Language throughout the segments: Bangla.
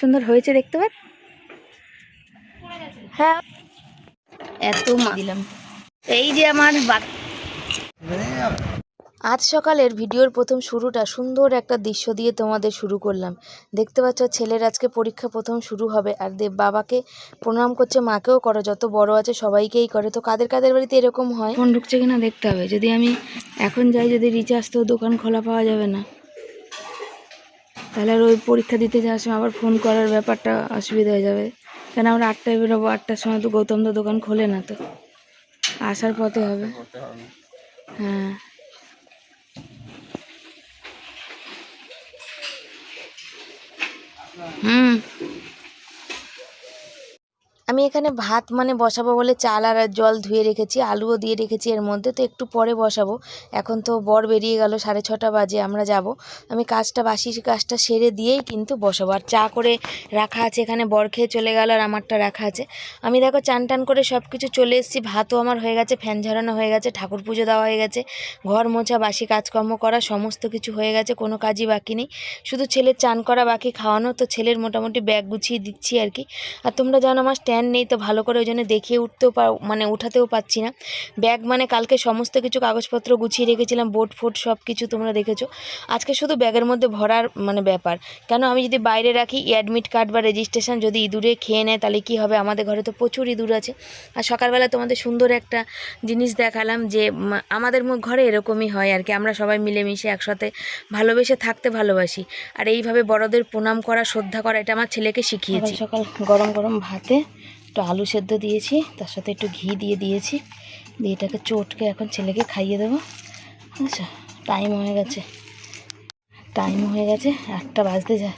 সুন্দর হয়েছে দেখতে পাচ্ছ হ্যাঁ। এত মা দিলাম। এই যে আমার আজ সকালের ভিডিওর প্রথম শুরুটা সুন্দর একটা দৃশ্য দিয়ে তোমাদের শুরু করলাম। দেখতে পাচ্ছ ছেলের আজকে পরীক্ষা প্রথম শুরু হবে আর দেব বাবাকে প্রণাম করছে মাকেও করো যত বড় আছে সবাইকেই করে। তো কাদের কাদের বাড়িতে এরকম হয়? ফোন ঢুকছে কিনা দেখতে হবে। যদি আমি এখন যাই যদি রিচার্জ তো দোকান খোলা পাওয়া যাবে না। তাহলে আর ওই পরীক্ষা দিতে যাওয়ার সময় আবার ফোন করার ব্যাপারটা অসুবিধা হয়ে যাবে। কেন আমরা আটটায় বেরোবো? আটটার সময় তো গৌতম তো দোকান খোলে না তো। আসার পথে হবে। হ্যাঁ। হুম। আমি এখানে ভাত মানে বসাবো বলে চাল আর জল ধুয়ে রেখেছি, আলুও দিয়ে রেখেছি এর মধ্যে, তো একটু পরে বসাবো। এখন তো বর বেরিয়ে গেল, সাড়ে ছটা বাজে, আমরা যাব। আমি কাজটা, বাসি কাজটা সেরে দিয়েই কিন্তু বসাবো। আর চা করে রাখা আছে এখানে, বর খেয়ে চলে গেল আর আমারটা রাখা আছে। আমি দেখো চান টান করে সব কিছু চলে এসেছি, ভাতও আমার হয়ে গেছে, ফ্যান ঝরানো হয়ে গেছে, ঠাকুর পুজো দেওয়া হয়ে গেছে, ঘর মোছা, বাসি কাজকর্ম করা, সমস্ত কিছু হয়ে গেছে, কোনো কাজই বাকি নেই। শুধু ছেলের চান করা বাকি, খাওয়ানো, তো ছেলের মোটামুটি ব্যাগ গুছিয়ে দিচ্ছি আর কি। আর তোমরা জানো আমার স্ট্যান্ড নেই তো ভালো করে ওই জন্য দেখিয়ে উঠতেও মানে উঠাতেও পাচ্ছি না। ব্যাগ মানে কালকে সমস্ত কিছু কাগজপত্র গুছিয়ে রেখেছিলাম, বোট ফোট সব কিছু তোমরা দেখেছ। আজকে শুধু ব্যাগের মধ্যে ভরার মানে ব্যাপার। কেন আমি যদি বাইরে রাখি অ্যাডমিট কার্ড বা রেজিস্ট্রেশন যদি ইঁদুরে খেয়ে নেয়, তাহলে কী হবে? আমাদের ঘরে তো প্রচুর ইঁদুর আছে। আর সকালবেলা তোমাদের সুন্দর একটা জিনিস দেখালাম যে আমাদের ঘরে এরকমই হয় আর কি। আমরা সবাই মিলেমিশে একসাথে ভালোবেসে থাকতে ভালোবাসি। আর এইভাবে বড়দের প্রণাম করা, শ্রদ্ধা করা, এটা আমার ছেলেকে শিখিয়েছি। সকাল গরম গরম ভাতে একটু আলু সেদ্ধ দিয়েছি, তার সাথে একটু ঘি দিয়ে দিয়েছি। দিয়ে এটাকে চটকে এখন ছেলেকে খাইয়ে দেবো। আচ্ছা টাইম হয়ে গেছে। টাইম হয়ে গেছে, আটটা বাজতে যায়।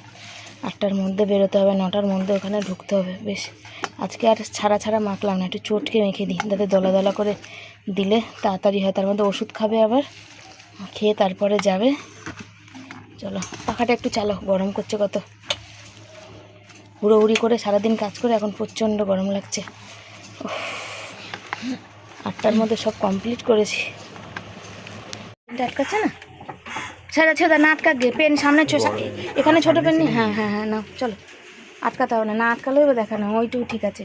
আটটার মধ্যে বেরোতে হবে, নটার মধ্যে ওখানে ঢুকতে হবে, বেশ। আজকে আর ছাড়া ছাড়া মাখলাম না, একটু চটকে মেখে দিই, যাতে দলা দলা করে দিলে তাড়াতাড়ি হয়। তার মধ্যে ওষুধ খাবে আবার, খেয়ে তারপরে যাবে। চলো, পাখাটা একটু চালো গরম করছে কত। হুড়োহুড়ি করে সারাদিন কাজ করে এখন প্রচণ্ড গরম লাগছে। আটটার মধ্যে সব কমপ্লিট করেছি। আটকাচ্ছে না? ছেড়া ছেড়া না আটকা আটকাকে পেন সামনে এখানে ছোটো পেন নেই? হ্যাঁ হ্যাঁ হ্যাঁ না চলো। আটকাতে হবে না না আটকালেও এবার দেখানো ওইটুকু ঠিক আছে।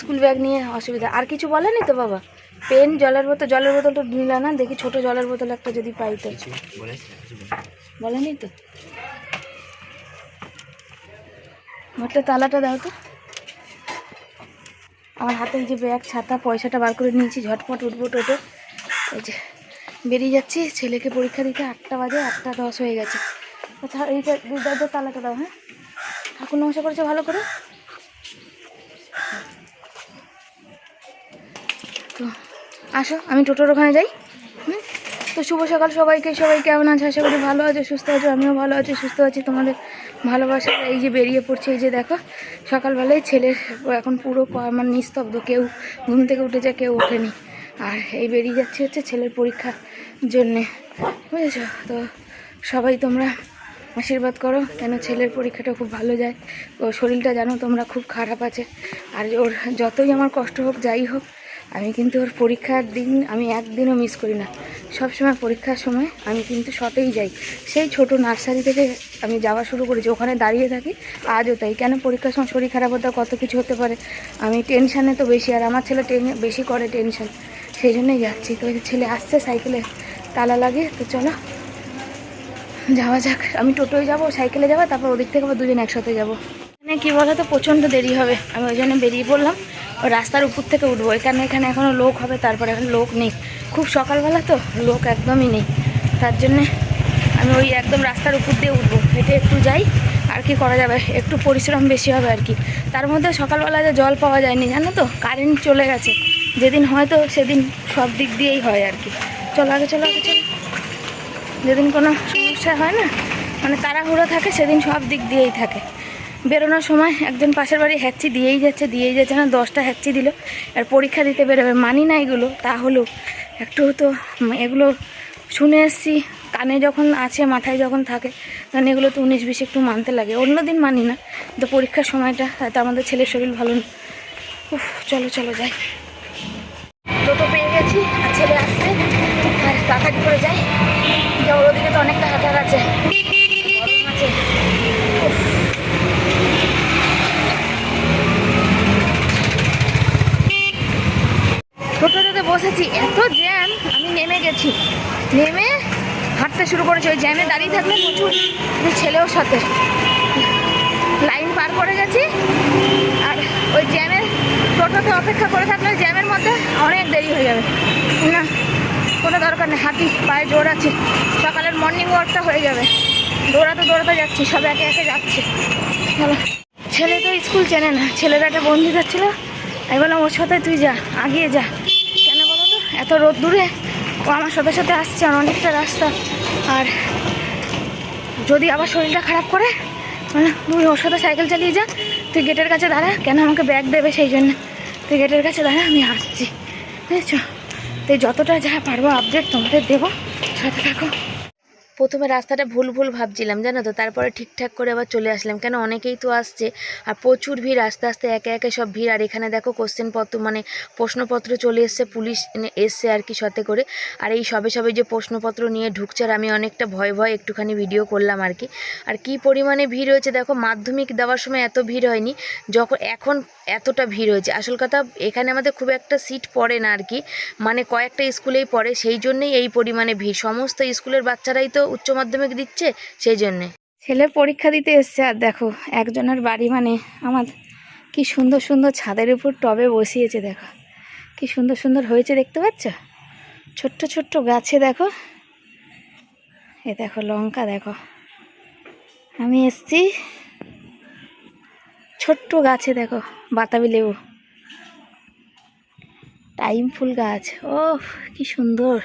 স্কুল ব্যাগ নিয়ে অসুবিধা আর কিছু বলেনি তো বাবা? পেন জলের বোতল জলের বোতলটা নিল না দেখি ছোট জলের বোতল একটা যদি পাই তো। বলেনি তো? ঘরটা তালাটা দাও তো। আমার হাতে যে ব্যাগ, ছাতা, পয়সাটা বার করে নিয়েছি, ঝটপট উঠবো টোটো। এই যে বেরিয়ে যাচ্ছি, ছেলেকে পরীক্ষা দিতে আটটা বাজে, আটটা দশ হয়ে গেছে। আচ্ছা এইটা দরজার তালাটা দাও হ্যাঁ? ঠাকুর নমস্কার করেছে ভালো করে? তো আসো, আমি টোটোর ওখানে যাই। হুম? তো শুভ সকাল সবাইকে, সবাই কেমন আছে? আশা করি ভালো আছে, সুস্থ আছো, আমিও ভালো আছি, সুস্থ আছি তোমাদের। ভালোবাসা এই যে বেরিয়ে পড়ছে, এই যে দেখো, সকালবেলায় ছেলের এখন পুরো প- মানে নিস্তব্ধ, কেউ ঘুম থেকে উঠেছে কেউ ওঠেনি। আর এই বেরিয়ে যাচ্ছে হচ্ছে ছেলের পরীক্ষার জন্যে, বুঝেছ? তো সবাই তোমরা আশীর্বাদ করো, কেন ছেলের পরীক্ষাটা খুব ভালো যায়। ও শরীরটা জানো তোমরা খুব খারাপ আছে। আর ওর যতই আমার কষ্ট হোক, যাই হোক আমি কিন্তু ওর পরীক্ষার দিন আমি একদিনও মিস করি না। সব সময় পরীক্ষার সময় আমি কিন্তু সতেই যাই। সেই ছোট নার্সারি থেকে আমি যাওয়া শুরু করেছি, ওখানে দাঁড়িয়ে থাকি, আজও তাই। কেন পরীক্ষার সময় শরীর খারাপ হতে কত কিছু হতে পারে? আমি টেনশানে তো বেশি, আর আমার ছেলে টেনে বেশি করে টেনশান সেই জন্যই যাচ্ছি। তো ছেলে আসছে সাইকেলে, তালা লাগে তো চলো। যাওয়া যাক। আমি টোটোয় যাব, সাইকেলে যাব, তারপর ওদিক থেকে আবার দুজন একসাথে যাব। এখানে কী বলো তো প্রচণ্ড দেরি হবে। আমি ওই জন্য বেরিয়ে পড়লাম। রাস্তার উপর থেকে উঠবো। এখানে এখানে এখনও লোক হবে, তারপরে এখন লোক নেই। খুব সকালবেলা তো, লোক একদমই নেই। তার জন্যে আমি ওই একদম রাস্তার উপর দিয়ে উঠবো। হেঁটে একটু যাই, আর কি করা যাবে? একটু পরিশ্রম বেশি হবে আর কি। তার মধ্যে সকালবেলা যে জল পাওয়া যায়নি, জানো তো? কারেন্ট চলে গেছে। যেদিন হয়তো সেদিন সব দিক দিয়েই হয় আর কি। চলো আগে চলো আগে, চলো। যেদিন কোনো সমস্যা হয় না মানে তাড়াহুড়ো থাকে, সেদিন সব দিক দিয়েই থাকে। বেরোনোর সময় একজন পাশের বাড়ি হ্যাচ্ছি দিয়েই যাচ্ছে দিয়েই যাচ্ছে না, দশটা হ্যাচ্ছি দিল। আর পরীক্ষা দিতে বেরোবে মানি না এগুলো, তাহলেও। একটু তো এগুলো শুনে এসছি, কানে যখন আছে, মাথায় যখন থাকে, তখন এগুলো তো উনিশ বিশ একটু মানতে লাগে। অন্য দিন মানি না তো পরীক্ষার সময়টা হয়তো আমাদের ছেলের শরীর ভালো না। উফ, চলো চলো যাই। টোটো পেয়ে গেছি, আর ছেলে আসছে, আর তাড়াতাড়ি করে যাই। ওদিকে তো অনেকটা হাঁটার আছে গরম আছে উফ, গেছি এত জ্যাম, আমি নেমে গেছি। নেমে হাঁটতে শুরু করেছি। ওই জ্যামে দাঁড়িয়ে থাকলে প্রচুর ছেলেও সাথে। লাইন পার করে গেছি। আর ওই জ্যামের টোটোতে অপেক্ষা করে থাকলে জ্যামের মধ্যে অনেক দেরি হয়ে যাবে। না, কোনো দরকার নেই। হাঁটি, পায়ে জোর আছে সকালের মর্নিং ওয়াকটা হয়ে যাবে। দৌড়াতে দৌড়াতে যাচ্ছি, সব একে একে যাচ্ছে। ছেলে তো স্কুল চেনে না। ছেলের একটা বন্ধু যাচ্ছিল। আমি বললাম, ওর সাথে তুই যা, আগিয়ে যা। এত রোদ দূরে ও আমার সাথে সাথে আসছে আর অনেকটা রাস্তা। আর যদি আবার শরীরটা খারাপ করে তুই ওর সাথে সাইকেল চালিয়ে যা, তুই গেটের কাছে দাঁড়া, কেন আমাকে ব্যাগ দেবে সেই জন্য? তুই গেটের কাছে দাঁড়া, আমি আসছি। বুঝেছ? তুই যতটা যা পারব আপডেট তোমাদের দেবো, সাথে থাকো। প্রথমে রাস্তাটা ভুল ভুল ভাবছিলাম, জানো তো? তারপরে ঠিকঠাক করে আবার চলে আসলাম। কেন? অনেকেই তো আসছে। আর প্রচুর ভিড়, আস্তে আস্তে একে একে সব ভিড়। আর এখানে দেখো কোশ্চেনপত্র মানে প্রশ্নপত্র চলে এসছে, পুলিশ এসছে আর কি সাথে করে। আর এই সবে সবে যে প্রশ্নপত্র নিয়ে ঢুকছে, আর আমি অনেকটা ভয় ভয় একটুখানি ভিডিও করলাম আর কি। আর কি পরিমাণে ভিড় হয়েছে, দেখো মাধ্যমিক দেওয়ার সময় এত ভিড় হয়নি, যখন এখন এতটা ভিড় হয়েছে। আসল কথা, এখানে আমাদের খুব একটা সিট পড়ে না আর কি। মানে কয়েকটা স্কুলেই পড়ে, সেই জন্যই এই পরিমাণে ভিড়। সমস্ত স্কুলের বাচ্চারাই তো উচ্চ মাধ্যমিক দিচ্ছে সেই জন্যে। ছেলে পরীক্ষা দিতে এসছে, আর দেখো, একজনের বাড়ি মানে আমার কি সুন্দর সুন্দর ছাদের উপর টবে বসিয়েছে, দেখো। কি সুন্দর সুন্দর হয়েছে দেখতে পাচ্ছ? ছোট্ট ছোট্ট গাছে, দেখো। এ দেখো, লঙ্কা, দেখো। আমি এসছি। ছোট্ট গাছে, দেখো, বাতাবি লেবু। টাইম ফুল গাছ ও কি সুন্দর।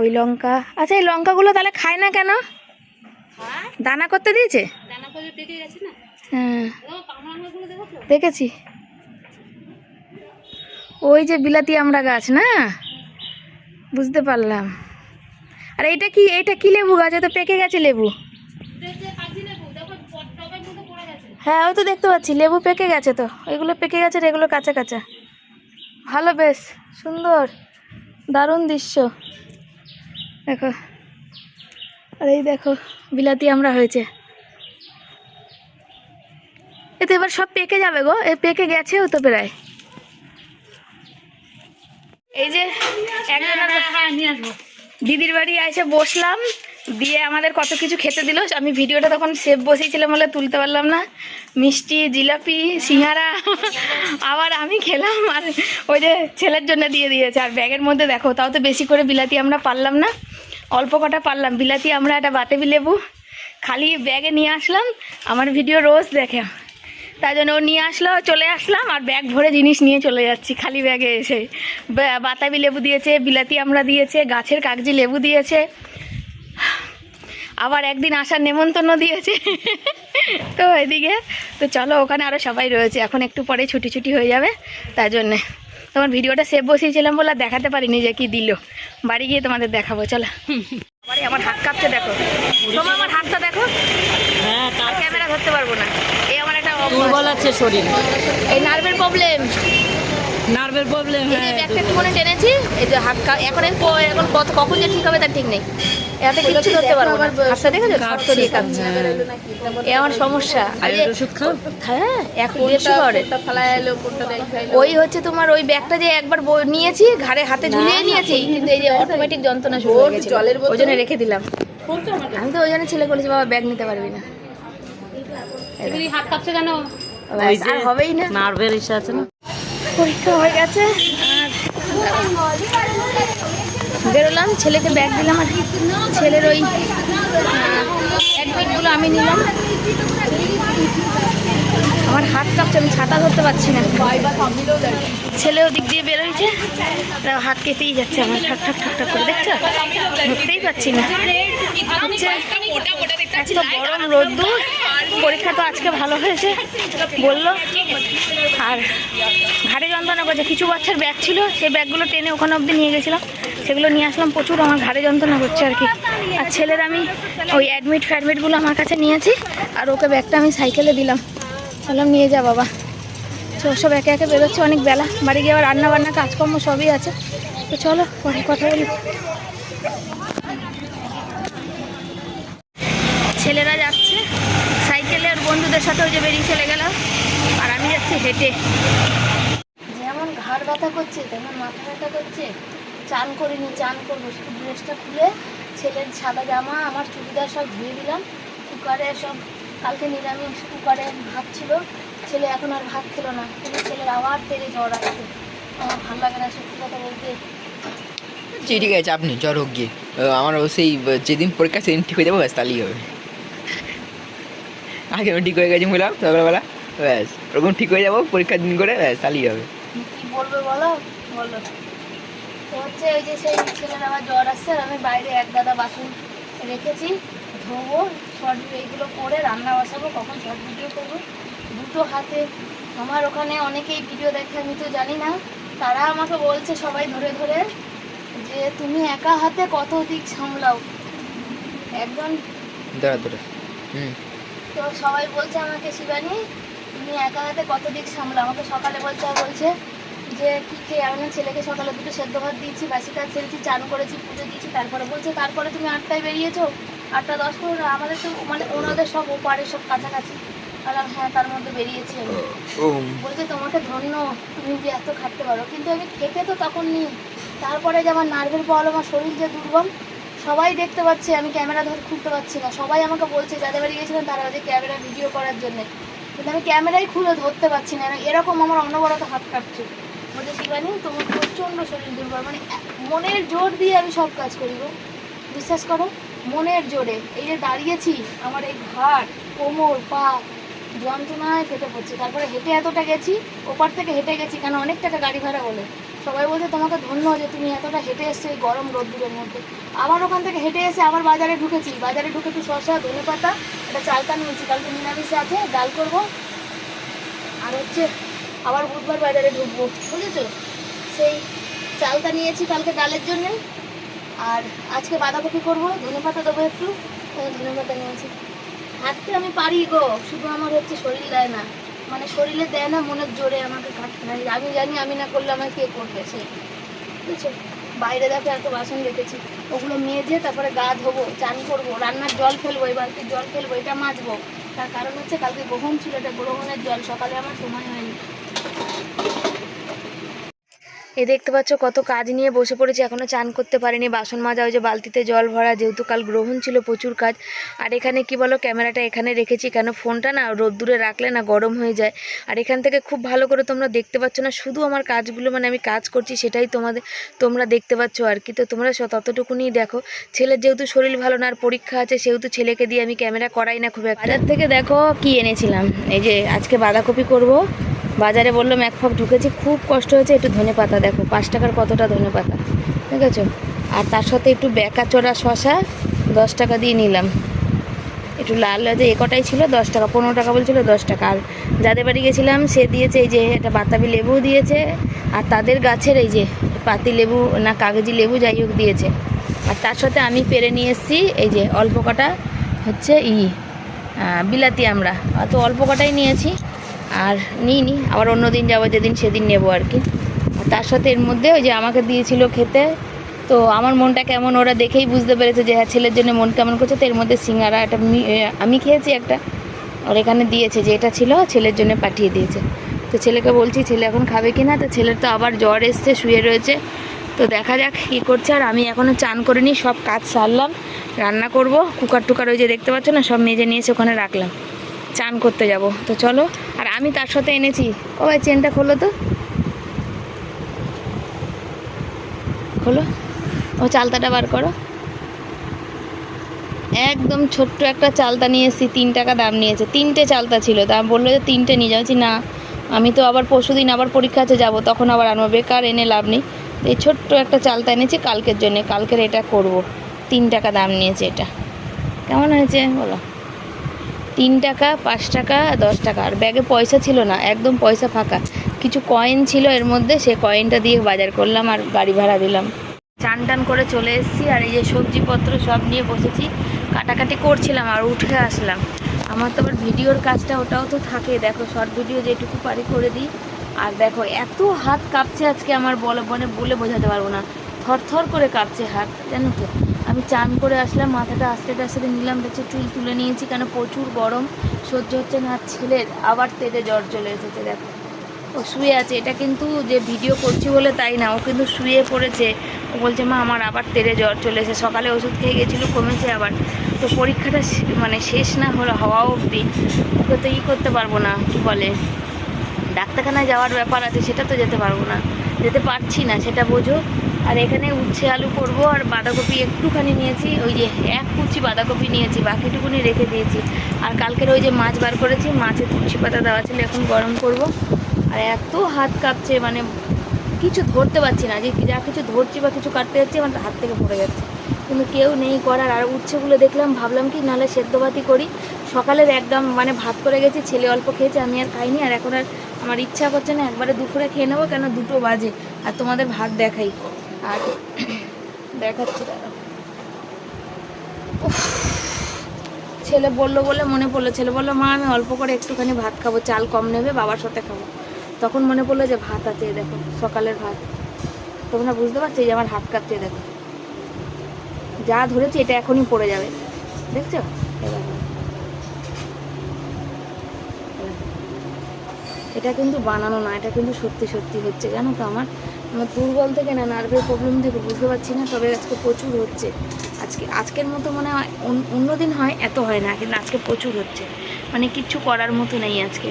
ওই লঙ্কা। আচ্ছা এই লঙ্কাগুলো তাহলে খায় না কেন? দানা করতে দিয়েছে? হ্যাঁ। দেখেছি? ওই যে বিলাতি আমরা গাছ না? বুঝতে পারলাম। আর এইটা কি এইটা কি লেবু গাছ? তো পেকে গেছে লেবু। হ্যাঁ ওই তো দেখতে পাচ্ছি লেবু পেকে গেছে তো। এগুলো পেকে গেছে এগুলো কাঁচা কাঁচা। ভালো বেশ সুন্দর দারুণ দৃশ্য। দেখো। আর এই দেখো, বিলাতি আমরা হয়েছে। এতে এবার সব পেকে যাবে গো, এ পেকে গেছেও তো প্রায়। এই যে দিদির বাড়ি এসে বসলাম, দিয়ে আমাদের কত কিছু খেতে দিল। আমি ভিডিওটা তখন সেভ বসেছিলাম বলে তুলতে পারলাম না। মিষ্টি, জিলাপি, সিঙ্গারা, আবার আমি খেলাম আর ওই যে ছেলের জন্য দিয়ে দিয়েছে। আর ব্যাগের মধ্যে দেখো, তাও তো বেশি করে বিলাতি আমরা পারলাম না। অল্প কটা পারলাম। বিলাতি আমরা একটা বাতেবি লেবু খালি ব্যাগে নিয়ে আসলাম, আমার ভিডিও রোজ দেখে। তাই জন্য ও নিয়ে আসলো, চলে আসলাম, আর ব্যাগ ভরে জিনিস নিয়ে চলে যাচ্ছি, খালি ব্যাগে এসে। বাতাবি লেবু দিয়েছে, বিলাতি আমরা দিয়েছে, গাছের কাগজি লেবু দিয়েছে। আবার একদিন আসার নেমন্তন্ন দিয়েছে। তো এদিকে, তো চলো ওখানে আরও সবাই রয়েছে, এখন একটু পরে ছুটি ছুটি হয়ে যাবে তাই জন্যে। তোমার ভিডিওটা সেভ বসিয়েছিলাম বলে দেখাতে পারিনি যে কি দিল। বাড়ি গিয়ে তোমাদের দেখাবো চলো। আমার হাত কাঁপছে দেখো। তোমার আমার হাতটা দেখো। হ্যাঁ ক্যামেরা ধরতে পারব না। এই আমার একটা শরীর। এই নার্ভের প্রবলেম প্রবলেম হ্যাঁ। ব্যাগটা একটু মনে টেনেছি এই যে হাত এখন এখন কত কখন যে ঠিক হবে তার ঠিক নেই। এতে ধরতে পারব না। হাতটা দেখেছ? শক্ত দিয়ে কাঁপছে। এ আমার সমস্যা। আর ওষুধ খাও? হ্যাঁ এক দেড়শো করে ওই হচ্ছে তোমার ওই ব্যাগটা যে একবার ব- নিয়েছি ঘাড়ে হাতে ঝুলিয়ে নিয়েছি কিন্তু এই যে অটোমেটিক যন্ত্রণা শুরু হয়ে গেছে জলের ওই জন্য রেখে দিলাম। আমি তো ওই জন্য ছেলে বলেছি বাবা ব্যাগ নিতে পারবি না। হাত কাঁপছে কেন? আর হবেই না। নার্ভের ইসে আছে না? পরীক্ষা হয়ে গেছে। আর বেরোলাম ছেলেকে ব্যাগ দিলাম আর ছেলের ওই অ্যাডমিটগুলো আমি নিলাম। আমার হাত কাঁপছে, আমি ছাতা ধরতে পারছি না। ছেলে ওদিক দিয়ে বেরোইছে আর হাত কেটেই যাচ্ছে আমার, ঠাক ঠাক ঠাক ঠাক করে, দেখছ? ধরতেই পারছি না। এত গরম রোদ্দুর, পরীক্ষা তো আজকে ভালো হয়েছে, বলল। আর ঘাড়ে যন্ত্রণা করছে, কিছু বাচ্চার ব্যাগ ছিল, সেই ব্যাগগুলো টেনে ওখানে অবধি নিয়ে গেছিলাম। সেগুলো নিয়ে আসলাম প্রচুর, আমার ঘাড়ে যন্ত্রণা করছে আর কি। আর ছেলের আমি ওই অ্যাডমিট ফ্যাডমিটগুলো আমার কাছে নিয়েছি, আর ওকে ব্যাগটা আমি সাইকেলে দিলাম। বললাম, নিয়ে যা বাবা। তো সব একে একে বেরোচ্ছে, অনেক বেলা। বাড়ি গিয়ে আবার রান্না বান্না কাজকর্ম সবই আছে। তো চলো, পরে কথা বলি। ছেলেরা যাচ্ছে, সাইকেলে আর বন্ধুদের সাথে ওই যে বেরিয়ে চলে গেল আর আমি যাচ্ছি হেঁটে। যেমন ঘাড় ব্যথা করছে, তেমন মাথা ব্যথা করছে। চান করিনি চান করব। শুধু ড্রেসটা খুলে ছেলের সাদা জামা আমার চুড়িদার সব ধুয়ে দিলাম। কুকারে সব কালকে নিরামিষ কুকারে ভাত ছিল। ছেলে এখন আর ভাত খেলো না। কিন্তু ছেলের আবার তেলে জ্বর আসছে। আমার ভালো লাগে না সত্যি কথা বলতে। ঠিক ঠিক আছে আপনি জ্বর হোক গিয়ে। আমার সেই যেদিন পরীক্ষা সেদিন ঠিক হয়ে যাব ব্যাস তাহলেই হবে। আগে আমি ঠিক হয়ে গেছি বললাম সকালবেলা? ব্যাস ওরকম ঠিক হয়ে যাব পরীক্ষার দিন করে ব্যাস তাহলেই হবে। কি বলবে বলো? বলো। হচ্ছে ওই যে সেই ছেলের আবার জ্বর আসছে আর আমি বাইরে এক গাদা বাসন রেখেছি ধোবো শর্ট এইগুলো করে রান্না বসাবো কখন শর্ট ভিডিও করব? দুটো হাতে। আমার ওখানে অনেকেই ভিডিও দেখে আমি তো জানি না। তারা আমাকে বলছে সবাই ধরে ধরে যে তুমি একা হাতে কত দিক সামলাও? একজন তো সবাই বলছে আমাকে শিবানী তুমি একা হাতে কত দিক সামলাও? আমাকে সকালে বলছে আর বলছে যে কি খেয়ে আমি ছেলেকে সকালে দুটো সেদ্ধ ভাত দিয়েছি বাসি কাজ ছেড়েছি চান করেছি পুজো দিয়েছি তারপরে বলছে তারপরে তুমি আটটায় বেরিয়েছো? আটটা দশ পনেরো? আমাদের তো মানে ওনাদের সব ওপারে সব কাছাকাছি। বললাম হ্যাঁ তার মধ্যে বেরিয়েছি আমি। বলছে তোমাকে ধন্য তুমি যে এত খাটতে পারো। কিন্তু আমি খেতে তো তখন নিই। তারপরে যে আমার নার্ভের প্রবলেম আমার শরীর যে দুর্বল সবাই দেখতে পাচ্ছে আমি ক্যামেরা ধরে খুলতে পারছি না। সবাই আমাকে বলছে যাদের বাড়ি গেছিলাম তারা যে ক্যামেরা ভিডিও করার জন্য। কিন্তু আমি ক্যামেরাই খুলে ধরতে পারছি না। এরকম আমার অনবরত হাত কাটছে বলছে শিবানী তোমার প্রচণ্ড শরীর দুর্বল। মানে মনের জোর দিয়ে আমি সব কাজ করি গো বিশ্বাস করো, মনের জোরে। এই যে দাঁড়িয়েছি, আমার এই ঘাট কোমর, পা, যন্ত্রণায় ফেটে পড়ছে। তারপরে হেঁটে এতটা গেছি, ওপার থেকে হেঁটে গেছি, কেন অনেক টাকা গাড়ি ভাড়া বলে সবাই বলছে, তোমাকে ধন্য যে তুমি এতটা হেঁটে এসছো এই গরম রোদ্দুরের মধ্যে। আবার ওখান থেকে হেঁটে এসে আবার বাজারে ঢুকেছি। বাজারে ঢুকে একটু শসা ধনে পাতা একটা চালটা নিয়েছি কালকে নিরামিষে আছে, ডাল করব। আর হচ্ছে আবার বুধবার বাজারে ঢুকবো, বুঝেছ? সেই চালটা নিয়েছি কালকে ডালের জন্য। আর আজকে বাঁধাকপি করব, ধনে পাতা দেবো একটু। ধনে পাতা নিয়েছি। হাঁটতে আমি পারি গো, শুধু আমার হচ্ছে শরীর দেয় না। মানে শরীরে দেয় না, মনের জোরে আমাকে কাটতে হয়। আমি জানি আমি না করলে আমাকে কে করবে সে। বুঝছ? বাইরে দেখো এত বাসন রেখেছি। ওগুলো মেজে তারপরে গা ধোবো, চান করব, রান্নার জল ফেলব, এই বালতির জল ফেলব, এটা মাজবো। তার কারণ হচ্ছে কালকে গ্রহণ ছিল, এটা গ্রহণের জল, সকালে আমার সময় হয়নি। এ দেখতে পাচ্ছ কত কাজ নিয়ে বসে পড়েছি, এখনও চান করতে পারিনি। বাসন মাজা, ওই যে বালতিতে জল ভরা, যেহেতু কাল গ্রহণ ছিল প্রচুর কাজ। আর এখানে কি বলো, ক্যামেরাটা এখানে রেখেছি, কেন ফোনটা না রোদ্দুরে রাখলে না গরম হয়ে যায়। আর এখান থেকে খুব ভালো করে তোমরা দেখতে পাচ্ছ না, শুধু আমার কাজগুলো মানে আমি কাজ করছি, সেটাই তোমাদের, তোমরা দেখতে পাচ্ছ আর কি। তো তোমরা ততটুকুনি দেখো। ছেলের যেহেতু শরীর ভালো না, আর পরীক্ষা আছে, সেহেতু ছেলেকে দিয়ে আমি ক্যামেরা করাই না খুব বাজার থেকে দেখো কি এনেছিলাম। এই যে আজকে বাঁধাকপি করব। বাজারে বললাম, এক ফাঁক ঢুকেছি, খুব কষ্ট হয়েছে, একটু ধনে পাতা দেখো, পাঁচ টাকার কতটা ধনে পাতা? ঠিক আছে? আর তার সাথে একটু বেকা চড়া শশা, দশ টাকা দিয়ে নিলাম। একটু লাল যে এ কটাই ছিল, দশ টাকা, পনেরো টাকা বলছিল, দশ টাকা। আর যাদের বাড়ি গেছিলাম, সে দিয়েছে এই যে একটা বাতাবি লেবু দিয়েছে, আর তাদের গাছের এই যে পাতি লেবু না কাগজি লেবু যাই হোক দিয়েছে। আর তার সাথে আমি পেরে নিয়ে এসেছি, এই যে অল্প কটা হচ্ছে ই বিলাতি আমরা। অত অল্প কটাই নিয়েছি। আর নিইনি আবার অন্য দিন যাব, যেদিন সেদিন নেব আর কি। তার সাথে এর মধ্যে ওই যে আমাকে দিয়েছিল খেতে। তো আমার মনটা কেমন, ওরা দেখেই বুঝতে পেরেছে যে হ্যাঁ ছেলের জন্য মন কেমন করছে। তো এর মধ্যে সিঙ্গারা একটা আমি খেয়েছি একটা। আর এখানে দিয়েছে যে, এটা ছিল, ছেলের জন্য পাঠিয়ে দিয়েছে। তো ছেলেকে বলছি, ছেলে এখন খাবে কি না? তো ছেলের তো আবার জ্বর এসছে, শুয়ে রয়েছে। তো দেখা যাক কী করছে। আর আমি এখনও চান করিনি, সব কাজ সারলাম। রান্না করব। কুকার টুকার ওই যে দেখতে পাচ্ছ না, সব মেজে নিয়েছে, ওখানে রাখলাম। চান করতে যাব। তো চলো, আর আমি তার সাথে এনেছি। ও ভাই, চেনটা খোলো তো। খোলো। ও চালতাটা বার করো। একদম ছোট্ট একটা চালতা নিয়ে এসেছি, তিন টাকা দাম নিয়েছে। তিনটে চালতা ছিল দাম বলল যে তিনটে নিয়ে যাচ্ছি না, আমি তো আবার পরশু দিন আবার পরীক্ষা আছে যাব, তখন আবার আনব। বেকার, এনে লাভ নেই। তো এই ছোট্ট একটা চালতা এনেছি কালকের জন্য, কালকের এটা করব। তিন টাকা দাম নিয়েছে এটা। কেমন হয়েছে? বলো। তিন টাকা, পাঁচ টাকা, দশ টাকা। আর ব্যাগে পয়সা ছিল না, একদম পয়সা ফাঁকা। কিছু কয়েন ছিল এর মধ্যে, সে কয়েনটা দিয়ে বাজার করলাম আর গাড়ি ভাড়া দিলাম। চান টান করে চলে এসেছি আর এই যে সবজিপত্র সব নিয়ে বসেছি। কাটাকাটি করছিলাম আর উঠে আসলাম। আমার তো আবার ভিডিওর কাজটা ওটাও তো থাকে। দেখো শর্ট ভিডিও যেটুকু পারি করে দিই। আর দেখো, এত হাত কাঁপছে আজকে আমার বলে মানে বলে বোঝাতে পারব না। থর থর করে কাঁপছে হাত, জানো তো। আমি চান করে আসলাম, মাথাটা আস্তে আস্তে নিলাম, দেখছি চুল তুলে নিয়েছি কেন প্রচুর গরম, সহ্য হচ্ছে না ছেলের আবার তেলে জ্বর চলে এসেছে, দেখো। ও শুয়ে আছে, এটা কিন্তু যে ভিডিও করছি বলে তাই না, ও কিন্তু শুয়ে পড়েছে। ও বলছে, মা, আমার আবার তেরে জ্বর চলে এসে সকালে ওষুধ খেয়ে গেছিল, কমেছে আবার। তো পরীক্ষাটা মানে শেষ না হলে, হওয়া অবধি। ওকে তো ই করতে পারব না, কি বলে? ডাক্তারখানায় যাওয়ার ব্যাপার আছে, সেটা তো যেতে পারব না। যেতে পারছি না, সেটা বোঝো। আর এখানে উচ্ছে আলু করব আর বাঁধাকপি একটুখানি নিয়েছি। ওই যে এক কুচি বাঁধাকপি নিয়েছি, বাকিটুকুনি রেখে দিয়েছি। আর কালকের ওই যে মাছ বার করেছি, মাছের তুলসী পাতা দেওয়া ছিল, এখন গরম করব। আর এত হাত কাঁপছে মানে কিছু ধরতে পারছি না, যে যা কিছু ধরছি বা কিছু কাটতে যাচ্ছি, আমার হাত থেকে পড়ে যাচ্ছে। কিন্তু কেউ নেই করার, আর উচ্ছেগুলো দেখলাম, ভাবলাম কি নাহলে সেদ্ধ ভাতই করি। সকালের একদম মানে ভাত করে গেছি, ছেলে অল্প খেয়েছে, আমি আর খাইনি, আর এখন আর আমার ইচ্ছা করছে না, একবারে দুপুরে খেয়ে নেব, কেন দুটো বাজে। আর তোমাদের ভাত দেখাই। আর দেখাচ্ছি। ছেলে বলল বলে মনে পড়ল। ছেলে বলল, মা, আমি অল্প করে একটুখানি ভাত খাব, চাল কম নেবে, বাবার সাথে খাব। তখন মনে পড়ল যে ভাত আছে দেখো, সকালের ভাত। তোমরা বুঝতে পারছ যে আমার হাত কাঁপছে, দেখো। যা ধরেছি, এটা এখনই পড়ে যাবে। দেখছ? এটা কিন্তু বানানো না, এটা কিন্তু সত্যি সত্যি হচ্ছে। জানো তো আমার? আমার দুর্বল থেকে না নার্ভের প্রবলেম থেকে বুঝতে পারছি না, তবে আজকে প্রচুর হচ্ছে। আজকে আজকের মতো মানে অন্য দিন হয়, এত হয় না, কিন্তু আজকে প্রচুর হচ্ছে। মানে কিচ্ছু করার মতো নেই আজকে।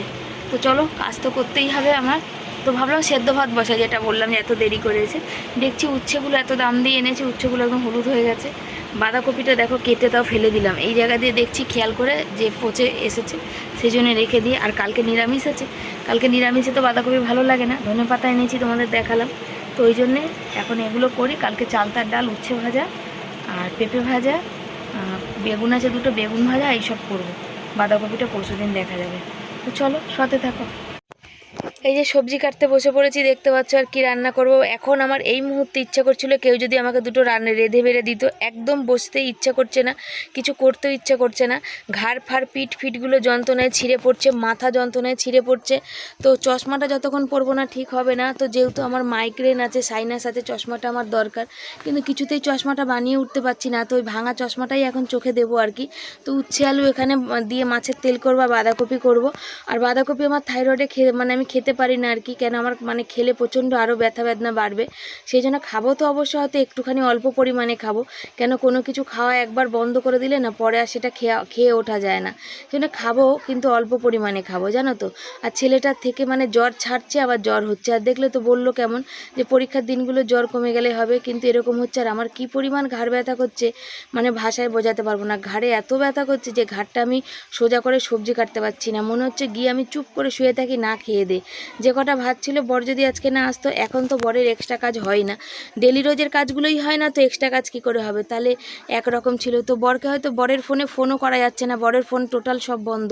তো চলো, কাজ তো করতেই হবে আমার। তো ভাবলাম সেদ্ধ ভাত বসা যেটা বললাম যে এত দেরি করেছে। দেখছি উচ্ছেগুলো এত দাম দিয়ে এনেছে, উচ্ছেগুলো একদম হলুদ হয়ে গেছে। বাঁধাকপিটা দেখো কেটে তাও ফেলে দিলাম। এই জায়গা দিয়ে দেখছি, খেয়াল করে যে পচে এসেছে। সেই জন্য রেখে দিয়ে, আর কালকে নিরামিষ আছে। কালকে নিরামিষে তো বাঁধাকপি ভালো লাগে না। ধনে পাতা এনেছি তোমাদের দেখালাম। তো ওই জন্যে এখন এগুলো করি। কালকে চালতার ডাল, উচ্ছে ভাজা, আর পেঁপে ভাজা বেগুন আছে দুটো, বেগুন ভাজা, এইসব করব। বাঁধাকপিটা পরশু দিন দেখা যাবে। তো চলো, সাথে থাকো। এই যে সবজি কাটতে বসে পড়েছি, দেখতে পাচ্ছ আর কি রান্না করব। এখন আমার এই মুহূর্তে ইচ্ছা করছিল কেউ যদি আমাকে দুটো রান্না রেঁধে বেড়ে দিত। একদম বসতে ইচ্ছা করছে না, কিছু করতেও ইচ্ছা করছে না। ঘাড় ফাড়, পিঠ ফিটগুলো যন্ত্রণায় ছিঁড়ে পড়ছে, মাথা যন্ত্রণায় ছিঁড়ে পড়ছে। তো চশমাটা যতক্ষণ পরবো না ঠিক হবে না। তো যেহেতু আমার মাইগ্রেন আছে সাইনাস আছে, চশমাটা আমার দরকার। কিন্তু কিছুতেই চশমাটা বানিয়ে উঠতে পারছি না। তো ওই ভাঙা চশমাটাই এখন চোখে দেবো আর কি। তো উচ্ছে আলু এখানে দিয়ে মাছের তেল করব আর বাঁধাকপি করব। আর বাঁধাকপি আমার থাইরয়েডে খেয়ে মানে আমি খেতে পারি না আর কি। কেন আমার মানে খেলে প্রচণ্ড আরও ব্যথা বেদনা বাড়বে। সেই জন্য খাব তো অবশ্য হয়তো একটুখানি অল্প পরিমাণে খাব। কেন কোনো কিছু খাওয়া একবার বন্ধ করে দিলে না পরে আর সেটা খেয়া, খেয়ে ওঠা যায় না। সেই জন্য খাব কিন্তু অল্প পরিমাণে খাব, জানো তো? আর ছেলেটার থেকে মানে জ্বর ছাড়ছে, আবার জ্বর হচ্ছে। আর দেখলে তো বলল কেমন যে পরীক্ষার দিনগুলো জ্বর কমে গেলে হবে, কিন্তু এরকম হচ্ছে। আর আমার কি পরিমাণ ঘাড় ব্যথা করছে মানে ভাষায় বোঝাতে পারব না। ঘাড়ে এত ব্যথা করছে যে ঘাড়টা আমি সোজা করে সবজি কাটতে পারছি না। মনে হচ্ছে গিয়ে আমি চুপ করে শুয়ে থাকি, না খেয়ে দে। যে কটা ভাত ছিল, বর যদি আজকে না আসতো, এখন তো বরের এক্সট্রা কাজ হয় না। ডেলি রোজের কাজগুলোই হয় না, তো এক্সট্রা কাজ কি করে হবে? তাহলে একরকম ছিল। তো বরকে হয়তো বরের ফোনে ফোনও করা যাচ্ছে না, বরের ফোন টোটাল সব বন্ধ।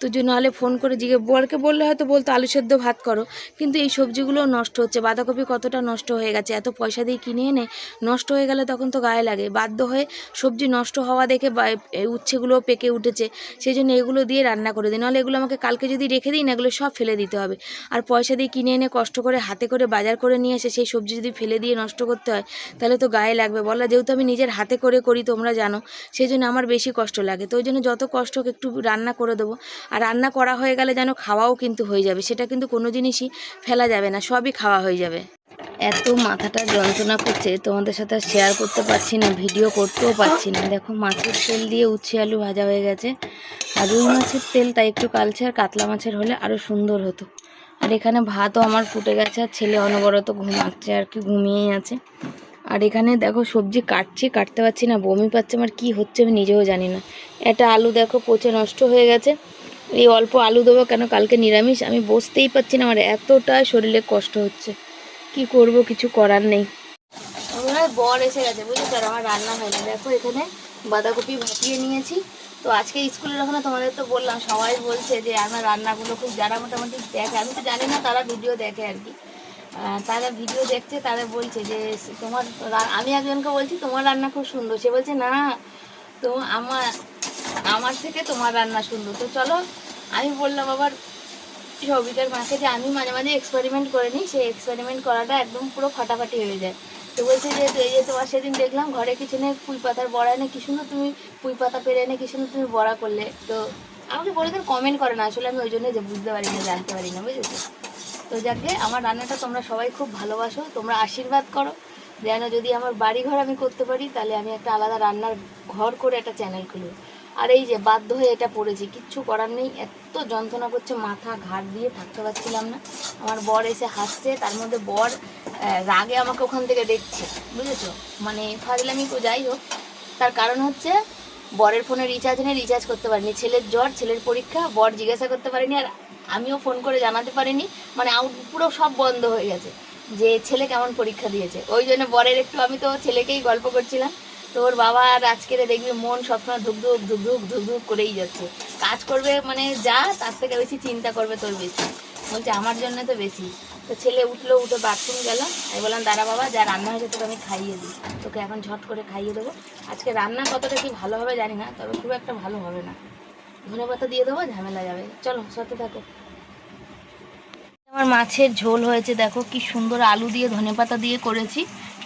তো যে নাহলে ফোন করে জিগে, বরকে বললে হয়তো বলতো, আলু সেদ্ধ ভাত করো। কিন্তু এই সবজিগুলোও নষ্ট হচ্ছে, বাঁধাকপি কতটা নষ্ট হয়ে গেছে, এত পয়সা দিয়ে কিনে এনে নষ্ট হয়ে গেলে তখন তো গায়ে লাগে। বাধ্য হয়ে সবজি নষ্ট হওয়া দেখে উচ্ছেগুলোও পেকে উঠেছে। সেই জন্য এগুলো দিয়ে রান্না করে দিই। নাহলে এগুলো আমাকে কালকে যদি রেখে দিই না, এগুলো সব ফেলে দিতে হবে। আর পয়সা দিয়ে কিনে এনে কষ্ট করে হাতে করে বাজার করে নিয়ে এসে সেই সবজি যদি ফেলে দিয়ে নষ্ট করতে হয়, তাহলে তো গায়ে লাগবে। বলা যেহেতু আমি নিজের হাতে করে করি, তোমরা জানো সেই জন্য আমার বেশি কষ্ট লাগে। তো ওই জন্য যত কষ্ট হোক একটু রান্না করে দেবো। আর রান্না করা হয়ে গেলে যেন খাওয়াও কিন্তু হয়ে যাবে। সেটা কিন্তু কোনো জিনিসই ফেলা যাবে না, সবই খাওয়া হয়ে যাবে। এত মাথাটা যন্ত্রণা করছে, তোমাদের সাথে শেয়ার করতে পারছি না ভিডিও করতেও পারছি না। দেখো, মাছের তেল দিয়ে উচ্ছে আলু ভাজা হয়ে গেছে। আর রুই মাছের তেল, তাই একটু কালছে আর কাতলা মাছের হলে আরও সুন্দর হতো। আর এখানে ভাতও আমার ফুটে গেছে আর ছেলে অনবরত ঘুমাচ্ছে আর কি, ঘুমিয়েই আছে। আর এখানে দেখো সবজি কাটছি, কাটতে পারছি না, বমি পাচ্ছে, আমার কি হচ্ছে আমি নিজেও জানি না। একটা আলু দেখো পচে নষ্ট হয়ে গেছে। এই অল্প আলু দেবো কেন? কালকে নিরামিষ, আমি বসতেই পারছি না, আমার এতটা শরীরে কষ্ট হচ্ছে। কি করব, কিছু করার নেই। বর এসে গেছে, বুঝেছ? আর আমার রান্না হয়নি। দেখো এখানে বাঁধাকপি ভাপিয়ে নিয়েছি। তো আজকে স্কুলের ওখানে তোমাদের তো বললাম, সবাই বলছে যে আমার রান্নাগুলো খুব যারা মোটামুটি দেখে, আমি তো জানি না তারা ভিডিও দেখে আর কি। তারা ভিডিও দেখছে, তারা বলছে যে তোমার আমি একজনকে বলছি, তোমার রান্না খুব সুন্দর। সে বলছে, না, তো আমার আমার থেকে তোমার রান্না সুন্দর। তো চলো, আমি বললাম আবার সবিতার মাকে যে আমি মাঝে মাঝে এক্সপেরিমেন্ট করে নিই সেই এক্সপেরিমেন্ট করাটা একদম পুরো ফাটাফাটি হয়ে যায়। তো বলছে যে এই যে তোমার সেদিন দেখলাম ঘরে কিছু নেই, পুঁই পাতার বড়া এনে কি সুন্দর তুমি পুঁই পাতা পেরে এনে কি সুন্দর তুমি বড়া করলে। তো আমাকে বলে দিন কমেন্ট করে না, আসলে আমি ওই জন্য যে বুঝতে পারি না জানতে পারি না বুঝেছ? তো যাকে আমার রান্নাটা তোমরা সবাই খুব ভালোবাসো, তোমরা আশীর্বাদ করো। যেন যদি আমার বাড়ি ঘর আমি করতে পারি, তাহলে আমি একটা আলাদা রান্নার ঘর করে একটা চ্যানেল খুলব আর এই যে বাধ্য হয়ে এটা পড়েছি, কিচ্ছু করার নেই। এত যন্ত্রণা করছে, মাথা ঘাট দিয়ে থাকতে পারছিলাম না। আমার বর এসে হাসছে, তার মধ্যে বর রাগে আমাকে ওখান থেকে দেখছে, বুঝেছ? মানে ফাজলামি যাই হোক। তার কারণ হচ্ছে, বরের ফোনে রিচার্জ নেই রিচার্জ করতে পারিনি। ছেলের জ্বর, ছেলের পরীক্ষা, বর জিজ্ঞাসা করতে পারিনি, আর আমিও ফোন করে জানাতে পারিনি। মানে আউট পুরো সব বন্ধ হয়ে গেছে। যে ছেলে কেমন পরীক্ষা দিয়েছে। ওই জন্য বরের একটু, আমি তো ছেলেকেই গল্প করছিলাম। তো ওর বাবা আর আজকে দেখবি মন সবসময় ধুক ধুক ধুক ধুক ধুক ধুক করেই যাচ্ছে। কাজ করবে মানে যা, তার থেকে বেশি চিন্তা করবে তোর বেশি। বলছে, আমার জন্য তো বেশি। তো ছেলে উঠল, উঠে বাথরুম গেল। আমি বললাম, দাঁড়া বাবা, যা রান্না হয়েছে তোকে আমি খাইয়ে দিই। তোকে এখন ঝট করে খাইয়ে দেবো। আজকে রান্না কতটা কি ভালো হবে জানি না, তবে খুব একটা ভালো হবে না। ধনে পাতা দিয়ে দেবো, ঝামেলা যাবে। চলো, সাথে থাকো। আমার মাছের ঝোল হয়েছে, দেখো কি সুন্দর আলু দিয়ে ধনেপাতা দিয়ে করেছি।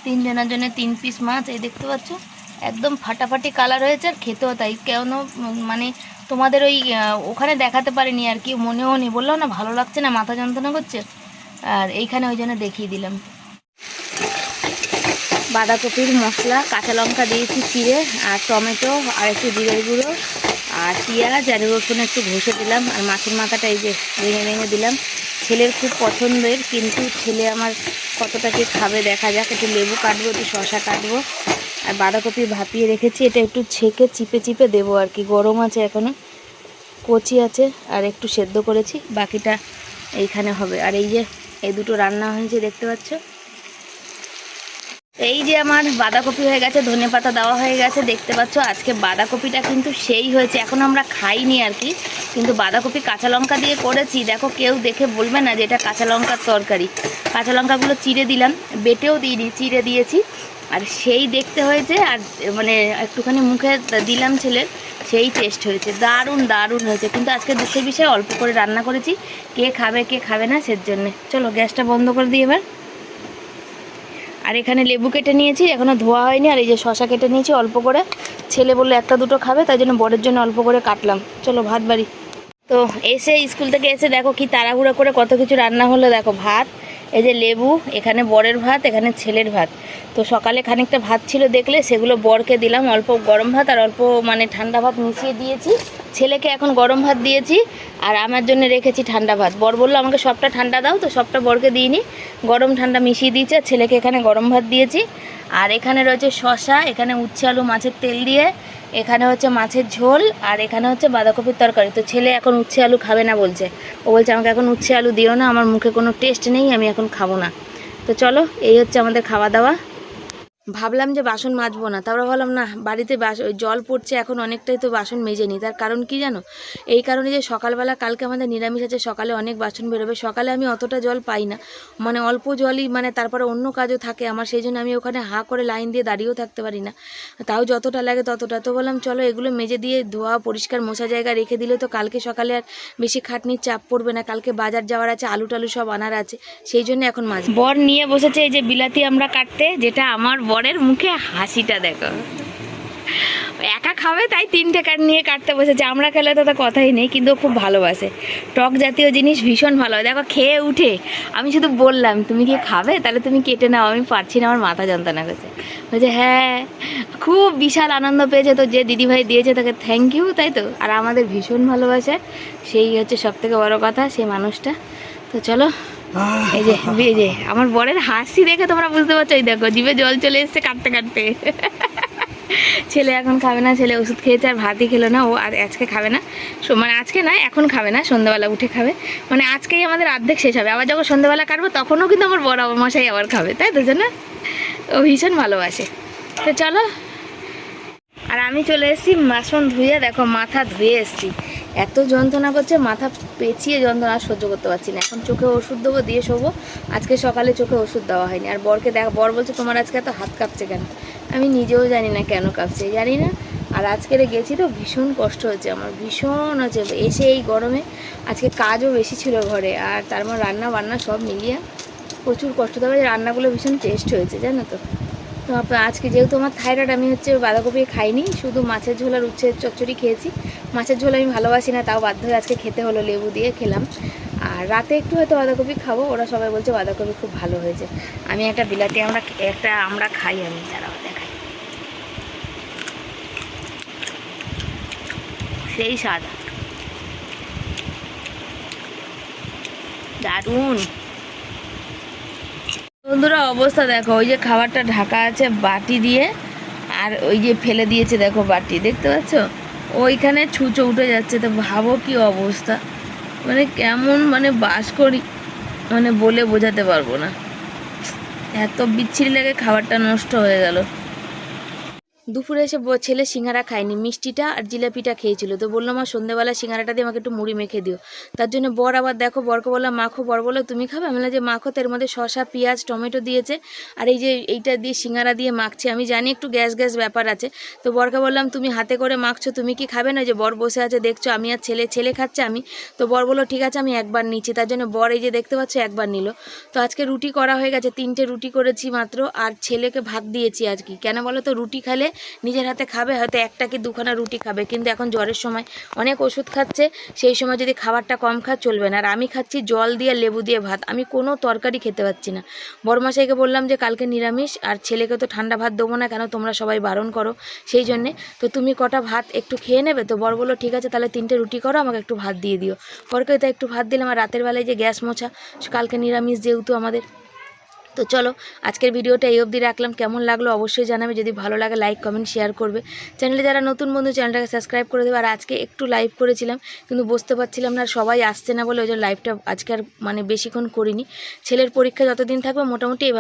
তিনজনের জন্য তিন পিস মাছ, এই দেখতে পাচ্ছ? একদম ফাটাফাটি কালার হয়েছে আর খেতেও তাই। কেন মানে তোমাদের ওই ওখানে দেখাতে পারিনি আর কি, মনেও নেই। বললাম না, ভালো লাগছে না, মাথা যন্ত্রণা করছে। আর এইখানে ওই জন্য দেখিয়ে দিলাম। বাঁধাকপির মশলা, কাঁচা লঙ্কা দিয়েছি চিড়ে, আর টমেটো, আর একটু জিরে গুঁড়ো, আর পেঁয়াজ আর রসুন একটু ঘষে দিলাম। আর মাছের মাথাটা এই যে ভেঙে ভেঙে দিলাম। ছেলের খুব পছন্দের, কিন্তু ছেলে আমার কতটা কি খাবে দেখা যাক, একটু লেবু কাটবো, একটু শশা কাটবো। আর বাঁধাকপি ভাপিয়ে রেখেছি, এটা একটু ছেঁকে চিপে চিপে দেবো আর কি। গরম আছে এখনও কচি আছে, আর একটু সেদ্ধ করেছি, বাকিটা এইখানে হবে। আর এই যে, এই দুটো রান্না হয়েছে, দেখতে পাচ্ছ? এই যে আমার বাঁধাকপি হয়ে গেছে, ধনে পাতা দেওয়া হয়ে গেছে, দেখতে পাচ্ছ? আজকে বাঁধাকপিটা কিন্তু সেই হয়েছে। এখন আমরা খাইনি আর কি, কিন্তু বাঁধাকপি কাঁচা লঙ্কা দিয়ে করেছি। দেখো, কেউ দেখে বলবে না যে এটা কাঁচা লঙ্কার তরকারি। কাঁচা লঙ্কাগুলো চিড়ে দিলাম, বেটেও দিইনি, চিড়ে দিয়েছি। আর সেই দেখতে হয়েছে, আর মানে একটুখানি মুখে দিলাম ছেলের, সেই টেস্ট হয়েছে। দারুণ দারুণ হয়েছে। কিন্তু আজকে দুঃখের বিষয়ে, অল্প করে রান্না করেছি। কে খাবে কে খাবে না, সের জন্যে। চলো, গ্যাসটা বন্ধ করে দিই এবার। আর এখানে লেবু কেটে নিয়েছি এখনও ধোয়া হয়নি। আর এই যে শশা কেটে নিয়েছি অল্প করে। ছেলে বলল একটা দুটো খাবে, তাই জন্য বরের জন্য অল্প করে কাটলাম। চলো, ভাত বাড়ি। তো এসে স্কুল থেকে এসে দেখো কি তাড়াহুড়ো করে কত কিছু রান্না হলো। দেখো, ভাত এই যে লেবু, এখানে বরের ভাত, এখানে ছেলের ভাত। তো সকালে খানিকটা ভাত ছিল দেখলে সেগুলো বরকে দিলাম, অল্প গরম ভাত আর অল্প মানে ঠান্ডা ভাত মিশিয়ে দিয়েছি। ছেলেকে এখন গরম ভাত দিয়েছি আর আমার জন্য রেখেছি ঠান্ডা ভাত। বর বলল, আমাকে সবটা ঠান্ডা দাও, তো সবটা বরকে দিইনি। গরম ঠান্ডা মিশিয়ে দিয়েছি আর ছেলেকে এখানে গরম ভাত দিয়েছি। আর এখানে রয়েছে শশা এখানে উচ্ছে আলু মাছের তেল দিয়ে এখানে হচ্ছে মাছের ঝোল আর এখানে হচ্ছে বাঁধাকপির তরকারি। তো ছেলে এখন উচ্ছে আলু খাবে না বলছে। ও বলছে, আমাকে এখন উচ্ছে আলু দিও না, আমার মুখে কোনো টেস্ট নেই, আমি এখন খাব না। তো চলো, এই হচ্ছে আমাদের খাওয়া দাওয়া। ভাবলাম যে বাসন মাজবো না। তারপরে ভাবলাম, না, বাড়িতে বাস জল পড়ছে, এখন অনেকটাই তো বাসন মেজে নিই তার কারণ কি জানো? এই কারণে যে সকালবেলা, কালকে আমাদের নিরামিষ আছে, সকালে অনেক বাসন বেরোবে। সকালে আমি অতটা জল পাই না। মানে অল্প জলই মানে তারপরে অন্য কাজও থাকে আমার, সেই জন্য আমি ওখানে হা করে লাইন দিয়ে দাঁড়িয়েও থাকতে পারি না। তাও যতটা লাগে ততটা। তো বললাম, চলো, এগুলো মেজে দিয়ে ধোয়া, পরিষ্কার, মোছা জায়গা রেখে দিলে তো কালকে সকালে আর বেশি খাটনির চাপ পড়বে না। কালকে বাজার যাওয়ার আছে আলু টালু সব আনার আছে। সেই জন্য এখন মাছ বর নিয়ে বসেছে এই যে বিলাতি আমরা কাটতে, যেটা আমার বরের মুখে হাসিটা দেখো। একা খাবে, তাই তিনটে কাঠ নিয়ে কাটতে বসেছে। আমরা খেলে তো তার কথাই নেই, কিন্তু খুব ভালোবাসে। টক জাতীয় জিনিস ভীষণ ভালো দেখো, খেয়ে উঠে আমি শুধু বললাম, তুমি কি খাবে? তাহলে তুমি কেটে নাও, আমি পারছি না, আমার মাথা যন্ত্রণা করছে। বলছে হ্যাঁ। খুব বিশাল আনন্দ পেয়েছে তো, যে দিদিভাই দিয়েছে তাকে থ্যাংক ইউ তাই তো? আর আমাদের ভীষণ ভালোবাসে, সেই হচ্ছে সব থেকে বড় কথা, সেই মানুষটা। তো চলো এই যে এই যে, আমার বরের হাসি দেখে তোমরা বুঝতে পারছ, এই দেখো, জিভে জল চলে এসছে কাটতে কাটতে ছেলে এখন খাবে না, ছেলে ওষুধ খেয়েছে আর ভাতই খেলো না, ও আর আজকে খাবে না। মানে আজকে নয় এখন খাবে না, সন্ধ্যাবেলা উঠে খাবে। মানে আজকেই আমাদের অর্ধেক শেষ হবে, আবার যখন সন্ধ্যাবেলা কাটবো, তখনও কিন্তু আমার বড় মশাই আবার খাবে, তাই তো না ও ভীষণ ভালোবাসে। তো চলো। আর আমি চলে এসেছি, বাসন ধুয়ে, দেখো, মাথা ধুয়ে এসেছি। এত যন্ত্রণা করছে, মাথা পেঁচিয়ে যন্ত্রণা সহ্য করতে পারছি না। এখন চোখে ওষুধ দেবো, দিয়ে শোবো। আজকে সকালে চোখে ওষুধ দেওয়া হয়নি। আর বরকে দেখ, বর বলছে, তোমার আজকে এত হাত কাঁপছে কেন? আমি নিজেও জানি না কেন কাঁপছে, জানি না। আর আজকের গেছি তো, ভীষণ কষ্ট হচ্ছে আমার, ভীষণ হচ্ছে এসে এই গরমে আজকে কাজও বেশি ছিল ঘরে, আর তার মধ্যে রান্না বান্না সব মিলিয়ে প্রচুর কষ্ট। তবে রান্নাগুলো ভীষণ টেস্ট হয়েছে, জানো তো? তো আজকে যেহেতু আমার থাইরয়েড, আমি হচ্ছে বাঁধাকপি খাইনি, শুধু মাছের ঝোল আর উচ্ছে চচ্চড়ি খেয়েছি। মাছের ঝোল আমি ভালোবাসি না, তাও বাধ্য হয়ে আজকে খেতে হলো, লেবু দিয়ে খেলাম। আর রাতে একটু হয়তো বাঁধাকপি খাব, ওরা সবাই বলছে বাঁধাকপি খুব ভালো হয়েছে। আমি একটা বিলাতি আমরা একটা আমরা খাই আমি, দাঁড়াও দেখাই। সেই স্বাদ দারুণ। বন্ধুরা, অবস্থা দেখো, ওই যে খাবারটা ঢাকা আছে বাটি দিয়ে, আর ওই যে ফেলে দিয়েছে দেখো বাটি, দেখতে পাচ্ছ? ওইখানে ছুঁচো উঠে যাচ্ছে, তো ভাবো কি অবস্থা। মানে কেমন মানে বাস করি মানে বলে বোঝাতে পারব না। এত বিচ্ছিরি লাগে, খাবারটা নষ্ট হয়ে গেল। দুপুরে এসে ছেলে সিঙ্গারা খায়নি, মিষ্টিটা আর জিলাপিটা খেয়েছিল। তো বলল মা সন্ধ্যেবেলা সিঙ্গারাটা দিয়ে আমাকে একটু মুড়ি মেখে দিও। তার জন্য বর আবার দেখো, বরকে বললাম মাখো বর বলল তুমি খাবে? আমি যে মাখো তো এর মধ্যে শশা পেঁয়াজ, টমেটো দিয়েছে আর এই যে এইটা দিয়ে সিঙ্গারা দিয়ে মাখছে। আমি জানি একটু গ্যাস গ্যাস ব্যাপার আছে। তো বরকে বললাম, তুমি হাতে করে মাখছো, তুমি কি খাবে না? যে বর বসে আছে, দেখছ, আমি আর ছেলে ছেলে খাচ্ছে আমি। তো বর বলল, ঠিক আছে, আমি একবার নিচ্ছি। তার জন্য বর এই যে দেখতে পাচ্ছ, একবার নিল। তো আজকে রুটি করা হয়ে গেছে, তিনটে রুটি করেছি মাত্র, আর ছেলেকে ভাত দিয়েছি আজকে। কেন বলো তো, রুটি খেলে নিজের হাতে খাবে, হয়তো একটা কি দুখানা রুটি খাবে। কিন্তু এখন জ্বরের সময় অনেক ওষুধ খাচ্ছে, সেই সময় যদি খাবারটা কম খা চলবে না। আর আমি খাচ্ছি জল দিয়ে লেবু দিয়ে ভাত। আমি কোনো তরকারি খেতে পাচ্ছি না। বড়মাসাইকে বললাম যে, কালকে নিরামিষ, আর ছেলেকে তো ঠান্ডা ভাত দেবো না, কেন তোমরা সবাই বারণ করো? সেই জন্যে, তো তুমি কটা ভাত একটু খেয়ে নেবে? তো বর বলল, ঠিক আছে, তাহলে তিনটে রুটি করো, আমাকে একটু ভাত দিয়ে দিও। বরকে তো একটু ভাত দিলাম, আর রাতের বেলায় যে গ্যাস মোছা, কালকে নিরামিষ যেহেতু আমাদের। তো চলো, আজকের ভিডিওটা এই অবধি রাখলাম। কেমন লাগল অবশ্যই জানাবে। যদি ভালো লাগে লাইক কমেন্ট শেয়ার করবে। চ্যানেলে যারা নতুন বন্ধু চ্যানেলটাকে সাবস্ক্রাইব করে দেবে। আর আজকে একটু লাইভ করেছিলাম, কিন্তু বুঝতে পারছিলাম না সবাই আসছে না বলে ওই জন্য লাইভটা আজকে আর মানে বেশিক্ষণ করিনি। ছেলের পরীক্ষা যতদিন থাকবে, মোটামুটি